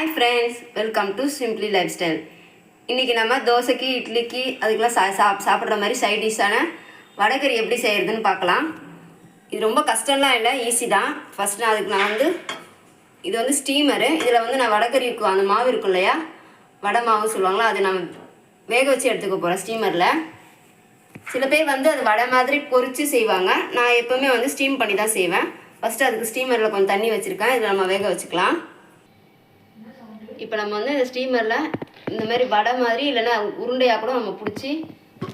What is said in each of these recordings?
Hi friends welcome to simply life style இன்றைக்கி நம்ம தோசைக்கு இட்லிக்கு அதுக்கெலாம் சா சாப் சாப்பிட்ற மாதிரி சைட் டிஷ்ஷான வடகறி எப்படி செய்கிறதுன்னு பார்க்கலாம். இது ரொம்ப கஷ்டம்லாம் இல்லை ஈஸி தான். ஃபஸ்ட் நான் அதுக்கு நான் வந்து இது வந்து ஸ்டீமரு இதில் வந்து நான் வடகறி இருக்கும் அந்த மாவு இருக்கும் இல்லையா? வடை மாவு சொல்லுவாங்களா அது நான் வேக வச்சு எடுத்துக்க போகிறேன் ஸ்டீமரில் சில பேர் வந்து அது வடை மாதிரி பொறிச்சு செய்வாங்க. நான் எப்போவுமே வந்து ஸ்டீம் பண்ணி தான் செய்வேன். ஃபஸ்ட்டு அதுக்கு ஸ்டீமரில் கொஞ்சம் தண்ணி வச்சுருக்கேன். இதில் நம்ம வேக வச்சுக்கலாம். இப்போ நம்ம வந்து இந்த ஸ்டீமரில் இந்த மாதிரி வடை மாதிரி இல்லைன்னா உருண்டையாக கூட நம்ம பிடிச்சி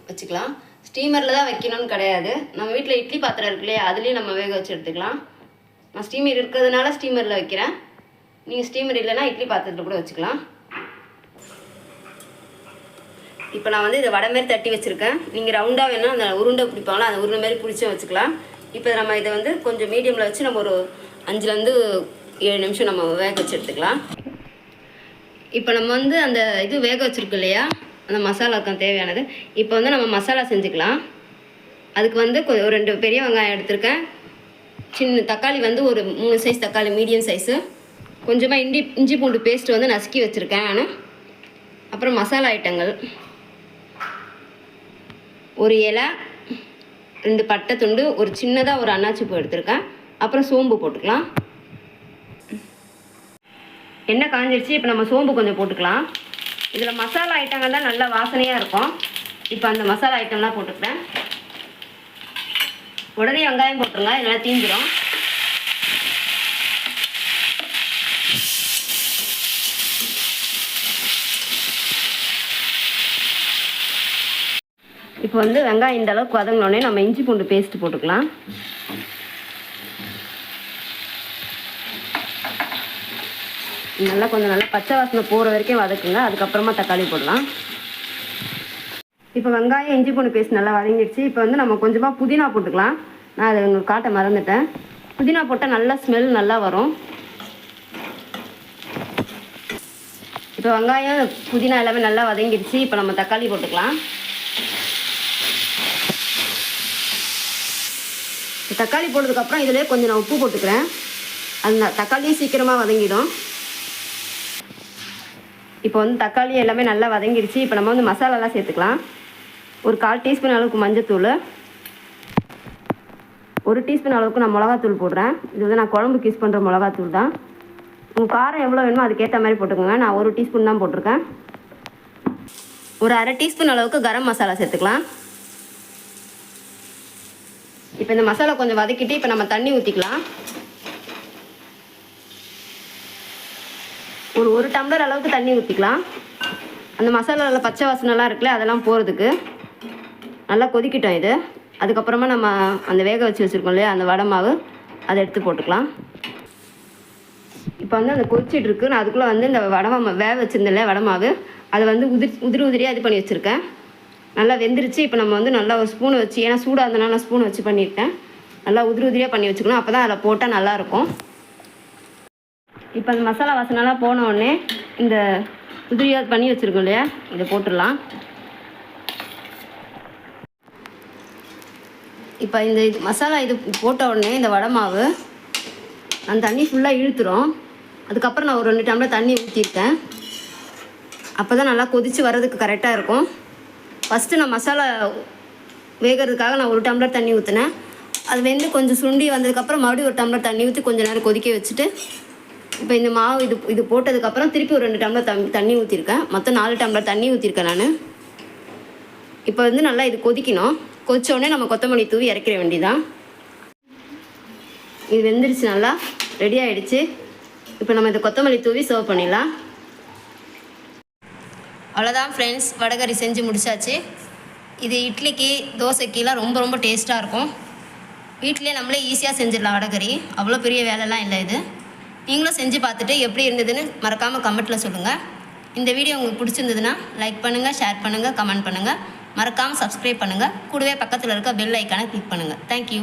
வச்சுக்கலாம். ஸ்டீமரில் தான் வைக்கணும்னு கிடையாது. நம்ம வீட்டில் இட்லி பாத்திரம் இருக்கு இல்லையா அதுலேயும் நம்ம வேக வச்சு எடுத்துக்கலாம். நான் ஸ்டீமர் இருக்கிறதுனால ஸ்டீமரில் வைக்கிறேன். நீங்கள் ஸ்டீமர் இல்லைன்னா இட்லி பாத்திரத்தில் கூட வச்சுக்கலாம். இப்போ நான் வந்து இதை வடை மாதிரி தட்டி வச்சுருக்கேன். நீங்கள் ரவுண்டாக வேணால் அந்த உருண்டை பிடிப்பாங்களா அந்த உருண்டை மாதிரி பிடிச்சி வச்சுக்கலாம். இப்போ நம்ம இதை வந்து கொஞ்சம் மீடியமில் வச்சு நம்ம ஒரு அஞ்சுலேருந்து ஏழு நிமிஷம் நம்ம வேக வச்சு எடுத்துக்கலாம். இப்போ நம்ம வந்து அந்த இது வேக வச்சுருக்கோம் இல்லையா? அந்த மசாலாவுக்கு தேவையானது. இப்போ வந்து நம்ம மசாலா செஞ்சுக்கலாம். அதுக்கு வந்து கொ- ஒரு ரெண்டு பெரிய வெங்காயம் எடுத்திருக்கேன். சின்ன தக்காளி வந்து ஒரு மூணு சைஸ் தக்காளி மீடியம் சைஸு கொஞ்சமாக இஞ்சி இஞ்சி பூண்டு பேஸ்ட் வந்து நசுக்கி வச்சுருக்கேன் நான். அப்புறம் மசாலா ஐட்டங்கள். ஒரு இலை ரெண்டு பட்டை துண்டு ஒரு சின்னதாக ஒரு அன்னாச்சி பூ எடுத்திருக்கேன். அப்புறம் சோம்பு போட்டுக்கலாம். எண்ணெய் காஞ்சிருச்சு இப்போ நம்ம சோம்பு கொஞ்சம் போட்டுக்கலாம். இதில் மசாலா ஐட்டங்கள் தான் நல்லா வாசனையாக இருக்கும். இப்போ அந்த மசாலா ஐட்டம்லாம் போட்டுக்கிறேன் உடனே வெங்காயம் போட்டுருங்க இல்லைன்னா தீஞ்சிரும் இப்போ வந்து வெங்காயம் இந்த அளவுக்கு வதங்கினோடனே நம்ம இஞ்சி பூண்டு பேஸ்ட் போட்டுக்கலாம். நல்லா கொஞ்சம் நல்லா பச்சை வாசனை போகிற வரைக்கும் வதக்குங்க. அதுக்கப்புறமா தக்காளி போடலாம். இப்போ வெங்காயம் இஞ்சி பூண்டு பேஸ்ட் நல்லா வதங்கிடுச்சு. இப்போ வந்து நம்ம கொஞ்சமாக புதினா போட்டுக்கலாம். நான் அதை உங்களுக்கு காட்ட மறந்துட்டேன். புதினா போட்டால் நல்லா ஸ்மெல் நல்லா வரும். இப்போ வெங்காயம் புதினா எல்லாமே நல்லா வதங்கிடுச்சு. இப்போ நம்ம தக்காளி போட்டுக்கலாம். தக்காளி போட்டதுக்கப்புறம் இதிலே கொஞ்சம் நான் உப்பு போட்டுக்கிறேன். அந்த தக்காளியும் சீக்கிரமாக வதங்கிடும். இப்போ வந்து தக்காளி எல்லாமே நல்லா வதங்கிடுச்சு இப்போ நம்ம வந்து மசாலாலாம் சேர்த்துக்கலாம். ஒரு கால் டீஸ்பூன் அளவுக்கு மஞ்சத்தூள். ஒரு டீஸ்பூன் அளவுக்கு நான் மிளகாத்தூள் போடுறேன். இது வந்து நான் குழம்புக்கு யூஸ் பண்ணுற மிளகாத்தூள் தான். உங்கள் காரம் எவ்வளோ வேணுமோ அதுக்கேற்ற மாதிரி போட்டுக்கோங்க. நான் ஒரு டீஸ்பூன் தான் போட்டிருக்கேன். ஒரு அரை டீஸ்பூன் அளவுக்கு கரம் மசாலா சேர்த்துக்கலாம். இப்போ இந்த மசாலா கொஞ்சம் வதக்கிட்டு இப்போ நம்ம தண்ணி ஊற்றிக்கலாம் ஒரு ஒரு டம்ளர் அளவுக்கு தண்ணி ஊற்றிக்கலாம் அந்த மசாலாவில் பச்சை வாசனைலாம் இருக்குல்ல அதெல்லாம் போகிறதுக்கு நல்லா கொதிக்கிட்டோம் இது. அதுக்கப்புறமா நம்ம அந்த வேக வச்சு வச்சுருக்கோம் இல்லையா அந்த வடை மாவு அதை எடுத்து போட்டுக்கலாம். இப்போ வந்து அந்த கொதிச்சிட்டு இருக்கு. நான் அதுக்குள்ளே வந்து இந்த வடை மா வேக வச்சுருந்தேன் இல்லையா வடை மாவு. அதை வந்து உதிரி உதிரி உதிரியாக இது பண்ணி வச்சுருக்கேன். நல்லா வெந்துருச்சு. இப்போ நம்ம வந்து நல்லா ஒரு ஸ்பூன் வச்சு ஏன்னா சூடாக இருந்தனால நான் ஸ்பூன் வச்சு பண்ணியிருக்கேன் நல்லா உதிரி உதிரியாக பண்ணி வச்சுக்கணும். அப்போ தான் அதில் போட்டால் நல்லாயிருக்கும் இப்போ அந்த மசாலா வாசனைலாம் போன உடனே இந்த உதிரியாக பண்ணி வச்சுருக்கோம் இல்லையா? இதை போட்டுடலாம். இப்போ இந்த இது மசாலா இது போட்ட உடனே இந்த வடை மாவு அந்த தண்ணி ஃபுல்லாக இழுத்துரும். அதுக்கப்புறம் நான் ஒரு ரெண்டு டம்ளர் தண்ணி ஊற்றிருக்கேன் அப்போ தான் நல்லா கொதித்து வர்றதுக்கு கரெக்டாக இருக்கும். ஃபஸ்ட்டு நான் மசாலா வேகிறதுக்காக நான் ஒரு டம்ளர் தண்ணி ஊற்றினேன் அது வெந்து கொஞ்சம் சுண்டி வந்ததுக்கப்புறம் மறுபடியும் ஒரு டம்ளர் தண்ணி ஊற்றி கொஞ்சம் நேரம் கொதிக்க வச்சுட்டு இப்போ இந்த மாவு இது இது போட்டதுக்கப்புறம் திருப்பி ஒரு ரெண்டு டம்ளர் தம் தண்ணி ஊற்றிருக்கேன் மொத்தம் நாலு டம்ளர் தண்ணி ஊற்றிருக்கேன் நான். இப்போ வந்து நல்லா இது கொதிக்கணும். கொதிச்சோடனே நம்ம கொத்தமல்லி தூவி இறக்கிற வேண்டிதான் இது வெந்துருச்சு நல்லா. ரெடி ஆகிடுச்சு இப்போ நம்ம இந்த கொத்தமல்லி தூவி சர்வ் பண்ணிடலாம். அவ்வளோதான் ஃப்ரெண்ட்ஸ் வடகறி செஞ்சு முடிச்சாச்சு. இது இட்லிக்கு தோசைக்கெலாம் ரொம்ப ரொம்ப டேஸ்ட்டாக இருக்கும். வீட்டிலே நம்மளே ஈஸியாக செஞ்சிடலாம் வடகறி. அவ்வளோ பெரிய வேலைலாம் இல்லை இது. நீங்களும் செஞ்சு பார்த்துட்டு எப்படி இருந்ததுன்னு மறக்காமல் கமெண்ட்டில் சொல்லுங்கள் இந்த வீடியோ உங்களுக்கு பிடிச்சிருந்ததுன்னா லைக் பண்ணுங்கள் ஷேர் பண்ணுங்கள் கமெண்ட் பண்ணுங்கள் மறக்காமல் சப்ஸ்கிரைப் பண்ணுங்கள் கூடவே பக்கத்தில் இருக்க பெல் ஐக்கானை கிளிக் பண்ணுங்கள் தேங்க்யூ